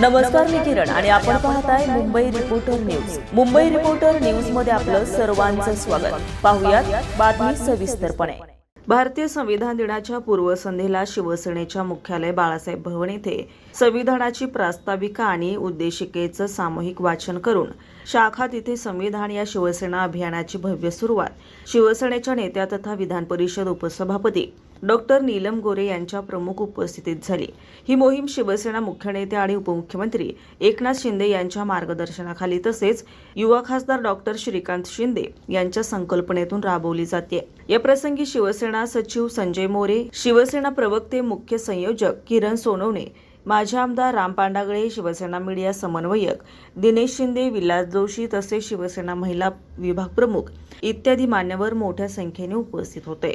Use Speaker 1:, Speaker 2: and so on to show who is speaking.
Speaker 1: नमस्कार मी किरण आणि आपण पाहताय Mumbai reporter news Mumbai reporter न्यूजमध्ये आपलं सर्वांचं स्वागत. पाहुयात बातमी सविस्तरपणे. भारतीय संविधान दिनाच्या पूर्वसंध्येला शिवसेनेच्या मुख्यालय बाळासाहेब भवन येथे संविधानाची प्रास्ताविका आणि उद्देशिकेचं सामूहिक वाचन करून शाखा तिथे संविधान या शिवसेना अभियानाची भव्य सुरुवात शिवसेनेच्या नेत्या तथा विधान परिषद उपसभापती डॉक्टर नीलम गोरे यांच्या प्रमुख उपस्थितीत झाली. ही मोहीम शिवसेना मुख्य नेते आणि उपमुख्यमंत्री एकनाथ शिंदे यांच्या मार्गदर्शनाखाली तसेच युवा खासदार डॉक्टर श्रीकांत शिंदे यांच्या संकल्पनेतून राबवली जाते. या प्रसंगी शिवसेना सचिव संजय मोरे शिवसेना प्रवक्ते मुख्य संयोजक किरण सोनवणे माझे आमदार राम पांडागळे शिवसेना मीडिया समन्वयक दिनेश शिंदे विलास जोशी तसेच शिवसेना महिला विभाग प्रमुख इत्यादी मान्यवर मोठ्या संख्येने उपस्थित होते.